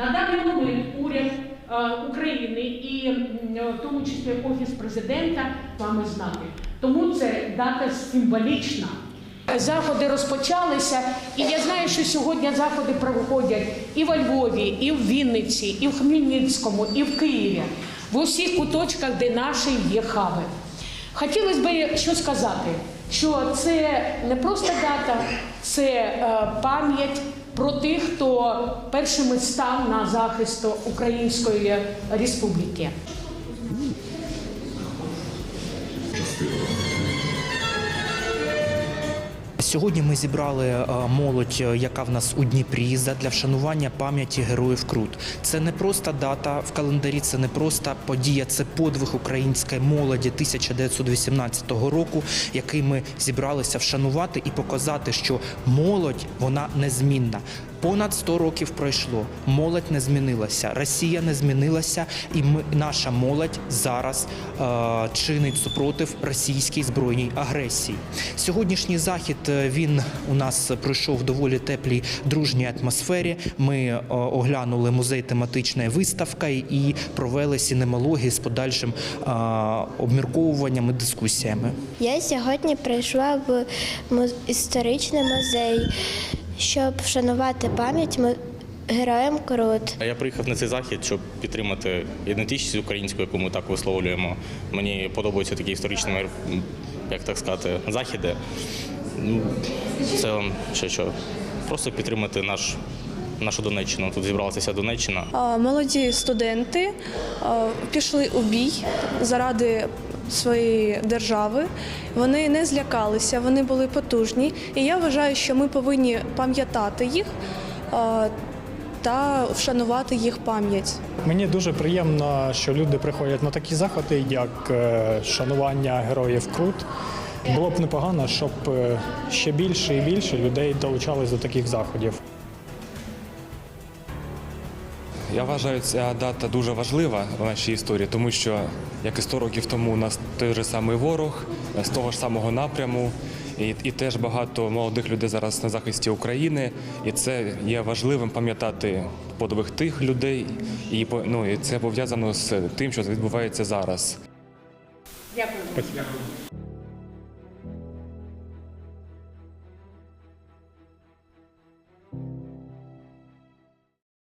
На даний момент уряд е, України і е, в тому числі Офіс президента вами знати. Тому це дата символічна. Заходи розпочалися, і я знаю, що сьогодні заходи проходять і во Львові, і в Вінниці, і в Хмельницькому, і в Києві, в усіх куточках, де наші є хаби. Хотілося б що сказати, що це не просто дата, це е, пам'ять про тих, хто першими став на захист Української Республіки. Сьогодні ми зібрали е, молодь, е, яка в нас у Дніпрі, для вшанування пам'яті героїв Крут. Це не просто дата в календарі, це не просто подія, це подвиг української молоді 1918 року, який ми зібралися вшанувати і показати, що молодь вона незмінна. Понад 100 років пройшло. Молодь не змінилася, Росія не змінилася, і ми, наша молодь зараз е, чинить супротив російській збройній агресії. Сьогоднішній захід е, він у нас пройшов в доволі теплій дружній атмосфері. Ми е, оглянули музей тематичної виставки і провели сінемології з подальшим е, обмірковуванням і дискусіями. Я сьогодні прийшла в історичний музей, щоб вшанувати пам'ять мо- героям Крут. Я приїхав на цей захід, щоб підтримати ідентичність українську, яку ми так висловлюємо. Мені подобаються такі історичні, як так сказати, заходи. Ну, Це ще що. Просто підтримати наш, нашу Донеччину. Тут зібралася вся Донеччина. Молоді студенти пішли у бій заради своєї держави. Вони не злякалися, вони були потужні. І я вважаю, що ми повинні пам'ятати їх та вшанувати їх пам'ять. Мені дуже приємно, що люди приходять на такі заходи, як е, шанування героїв Крут. Було б непогано, щоб е, ще більше і більше людей долучались до таких заходів. Я вважаю, ця дата дуже важлива в нашій історії, тому що як і 100 років тому у нас той же самий ворог з того ж самого напряму, і, і теж багато молодих людей зараз на захисті України. І це є важливим пам'ятати подвиг тих людей, і ну і це пов'язано з тим, що відбувається зараз. Дякую.